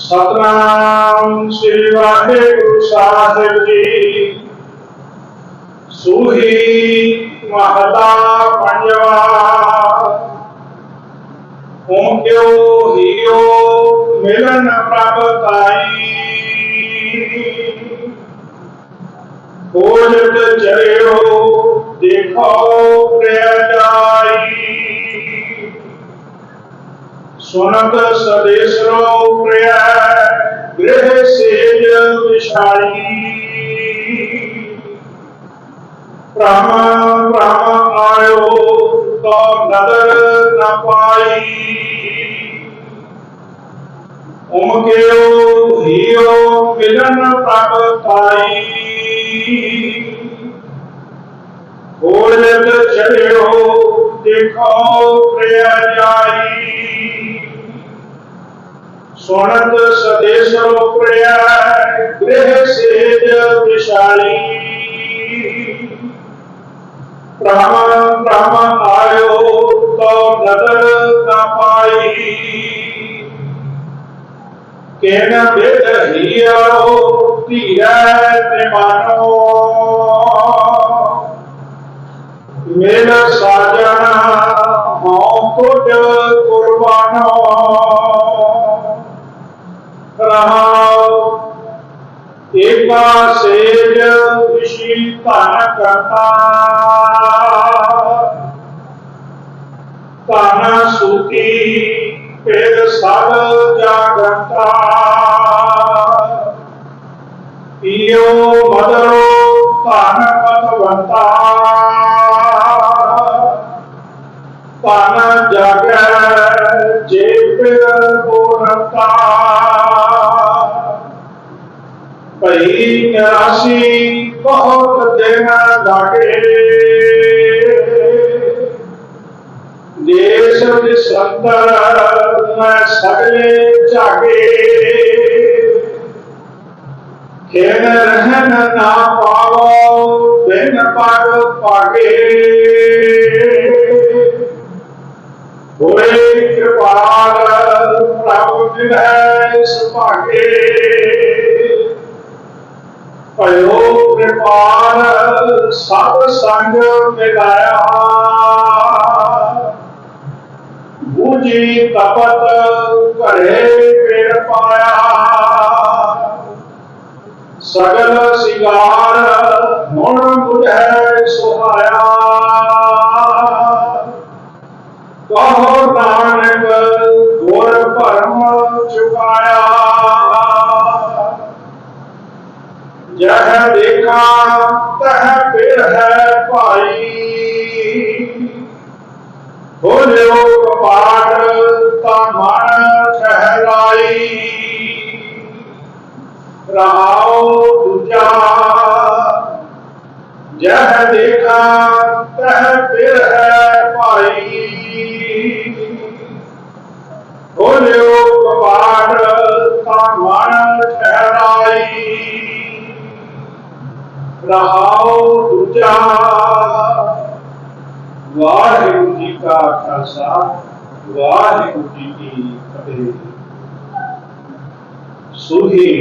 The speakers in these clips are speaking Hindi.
सतनाम श्री वाहे गुरु साहिब जी सुही महता पंजवा। ओंक्यो हियो मिलन प्राप्ताई खोजत चलो देखो प्रयताई ਸੁਨਤ ਸਦੇਸਰੋ ਪ੍ਰਿਆ ਗ੍ਰਹਿ ਸੇਜ ਵਿਸ਼ਾਲੀ ਪ੍ਰਾਮ ਪ੍ਰਾਮ ਆਇਓ, ਤੋ ਨਦਰ ਨ ਪਾਈ। ਉਮ ਹੀਓ ਮਿਲਨ ਪ੍ਰਭ ਤਾਈ ਹੋਲਤ ਚੜਿਓ, ਦੇਖੋ ਪ੍ਰਿਆ ਜਾਈ। सुनत सदेश रोपड़िया गृह सेज विशाली। प्रम प्रम आयो तो नगर पाई केन बेद वेद हियो धीरा त्रिमानो मेरा साज सेवा सेज ऋषि तन करता तन सुखी फिर सब जागता इयो मदरो तन मतवंता तन जग जेब बोरता ਭਈ ਨਿਰਾਸੀ ਬਹੁਤ ਦਿਨ ਲਾਗੇ। ਦੇਸ ਵਿਸੰਤਰ ਮੈਂ ਸਗਲੇ ਝਾਗੇ। ਖੇਨ ਰਹਿਨ ਨਾ ਪਾਵੋ, ਬਿਨ ਪਗ ਪਾਗੇ ਹੋਏ ਕਿਰਪਾਲ ਪ੍ਰਭ ਦਿਵੈ ਸੁਭਾਗੇ भयो कृपाल, सब संग मिलाया। बुझी कपत करे पेड़ पाया। सगल सिगार गुण बुझे सुहाया। कहो नानक गुर भरम चुकाया। यह देखा, तह फिर है भाई बोलो कपाट मन ठहराई राव दूजा। यह देखा, तह फिर है रहाओ दूजा। वाहिगुरु जी का खालसा, वाहिगुरु जी की फतेह। सुही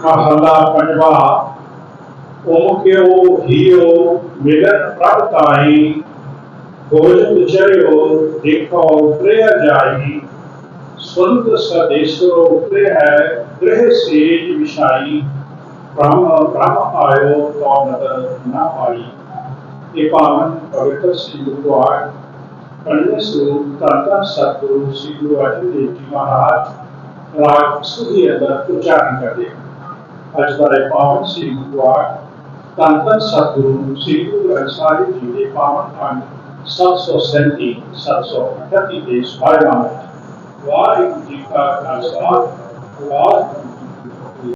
कहला पंडवा ओमक्यो हियो मिलन प्रभ ताई। भोजन चर्यो देखो प्रिय जाई। संत सदेशरो प्रिय है गृह सेज विशाई। from uh, Brahmapaya to another Napali, Epavan Pavita Sindhuvar, Panyasu Tanta Sattu Sindhuvaji Devi Maharaj, राग सूर्य दत्त उच्चारण कर दिया अजबर पावन श्री गुरुवार तंत्र सदगुरु श्री गुरु अंसारी जी ने पावन खंड सात सौ सैंतीस सात सौ अठती देश भाई वाहिगुरु जी का